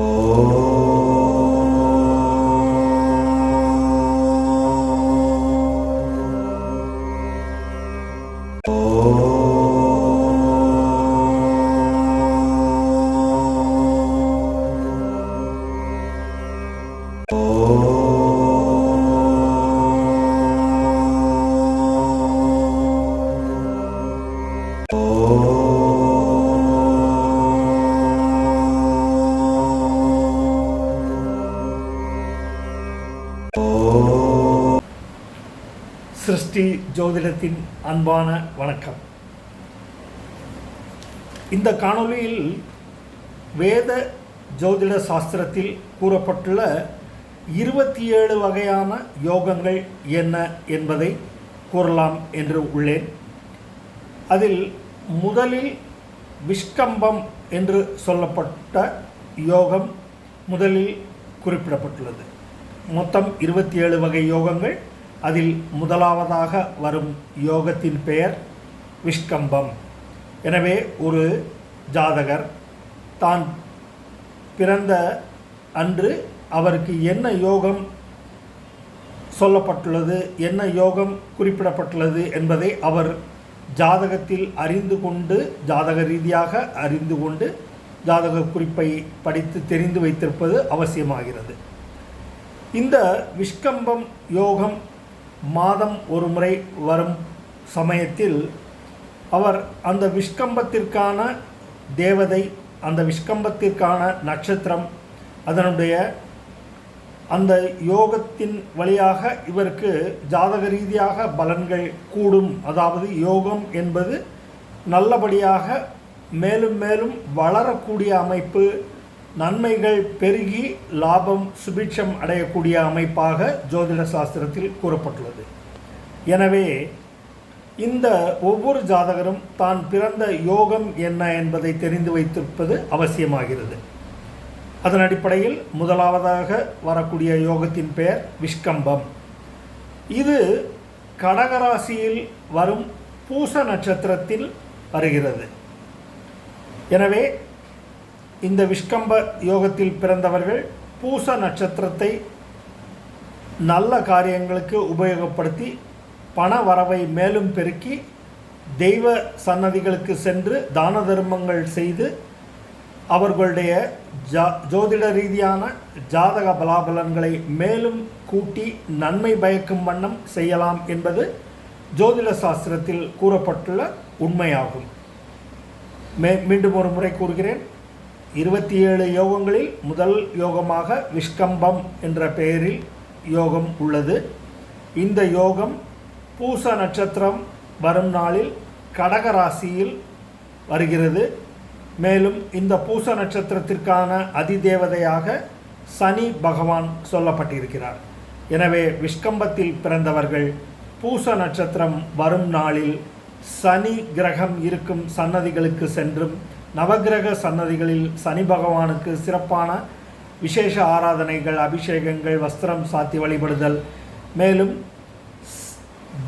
Oh. சிருஷ்டி ஜோதிடத்தின் அன்பான வணக்கம். இந்த காணொளியில் வேத ஜோதிட சாஸ்திரத்தில் கூறப்பட்டுள்ள இருபத்தி ஏழு வகையான யோகங்கள் என்ன என்பதை கூறலாம் என்று உள்ளேன். அதில் முதலில் விஷ்கம்பம் என்று சொல்லப்பட்ட யோகம் முதலில் குறிப்பிடப்பட்டுள்ளது. மொத்தம் இருபத்தி ஏழு வகை யோகங்கள் அதில் முதலாவதாக வரும் யோகத்தின் பெயர் விஷ்கம்பம். எனவே ஒரு ஜாதகர் தான் பிறந்த அன்று அவருக்கு என்ன யோகம் சொல்லப்பட்டுள்ளது என்ன யோகம் குறிப்பிடப்பட்டுள்ளது என்பதை அவர் ஜாதகத்தில் அறிந்து கொண்டு ஜாதக ரீதியாக அறிந்து கொண்டு ஜாதக குறிப்பை படித்து தெரிந்து வைத்திருப்பது அவசியமாகிறது. இந்த விஷ்கம்பம் யோகம் மாதம் ஒரு முறை வரும் சமயத்தில் அவர் அந்த விஷ்கம்பத்திற்கான தேவதை அந்த விஷ்கம்பத்திற்கான நட்சத்திரம் அதனுடைய அந்த யோகத்தின் வழியாக இவருக்கு ஜாதக ரீதியாக பலன்கள் கூடும். அதாவது யோகம் என்பது நல்லபடியாக மேலும் மேலும் வளரக்கூடிய அமைப்பு நன்மைகள் பெருகி லாபம் சுபிட்சம் அடையக்கூடிய அமைப்பாக ஜோதிட சாஸ்திரத்தில் கூறப்பட்டுள்ளது. எனவே இந்த ஒவ்வொரு ஜாதகரும் தான் பிறந்த யோகம் என்ன என்பதை தெரிந்து வைத்திருப்பது அவசியமாகிறது. அதன் அடிப்படையில் முதலாவதாக வரக்கூடிய யோகத்தின் பெயர் விஷ்கம்பம். இது கடகராசியில் வரும் பூச நட்சத்திரத்தில் வருகிறது. எனவே இந்த விஷ்கம்ப யோகத்தில் பிறந்தவர்கள் பூச நட்சத்திரத்தை நல்ல காரியங்களுக்கு உபயோகப்படுத்தி பண வரவை மேலும் பெருக்கி தெய்வ சன்னதிகளுக்கு சென்று தான தர்மங்கள் செய்து அவர்களுடைய ஜா ஜோதிட ரீதியான ஜாதக பலாபலன்களை மேலும் கூட்டி நன்மை பயக்கும் வண்ணம் செய்யலாம் என்பது ஜோதிட சாஸ்திரத்தில் கூறப்பட்டுள்ள உண்மையாகும். மே மீண்டும் ஒரு முறை கூறுகிறேன். இருபத்தி ஏழு யோகங்களில் முதல் யோகமாக விஷ்கம்பம் என்ற பெயரில் யோகம் உள்ளது. இந்த யோகம் பூச நட்சத்திரம் வரும் நாளில் கடக ராசியில் வருகிறது. மேலும் இந்த பூச நட்சத்திரத்திற்கான அதிதேவதையாக சனி பகவான் சொல்லப்பட்டிருக்கிறார். எனவே விஷ்கம்பத்தில் பிறந்தவர்கள் பூச நட்சத்திரம் வரும் நாளில் சனி கிரகம் இருக்கும் சன்னதிகளுக்கு சென்றும் நவகிரக சன்னதிகளில் சனி பகவானுக்கு சிறப்பான விசேஷ ஆராதனைகள் அபிஷேகங்கள் வஸ்திரம் சாத்தி வழிபடுதல். மேலும்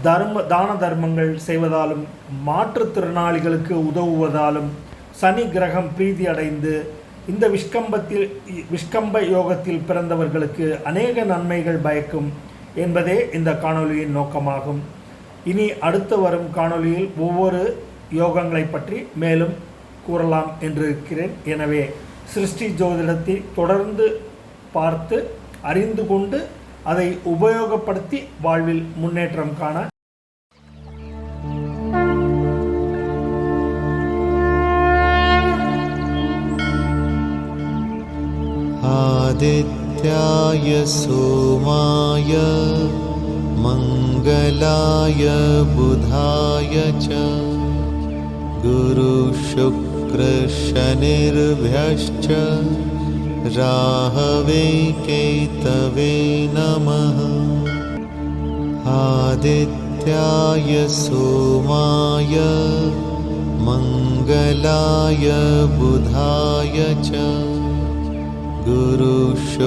தர்ம தான தர்மங்கள் செய்வதாலும் மாற்றுத்திறனாளிகளுக்கு உதவுவதாலும் சனி கிரகம் பிரீதி அடைந்து இந்த விஷ்கம்பத்தில் விஷ்கம்ப யோகத்தில் பிறந்தவர்களுக்கு அநேக நன்மைகள் பயக்கும் என்பதே இந்த காணொளியின் நோக்கமாகும். இனி அடுத்து வரும் காணொளியில் ஒவ்வொரு யோகங்களை பற்றி மேலும் கூறலாம் என்று இருக்கிறேன் எனவே சிருஷ்டி ஜோதிடத்தை தொடர்ந்து பார்த்து அறிந்து கொண்டு அதை உபயோகப்படுத்தி வாழ்வில் முன்னேற்றம் காண आदित्याय सोमाय मङ्गलाय बुधाय च गुरुशुक्रशनिर्भ्यश्च राहवे केतवे नमः। आदित्याय सोमाय मङ्गलाय बुधाय च। गुरुशु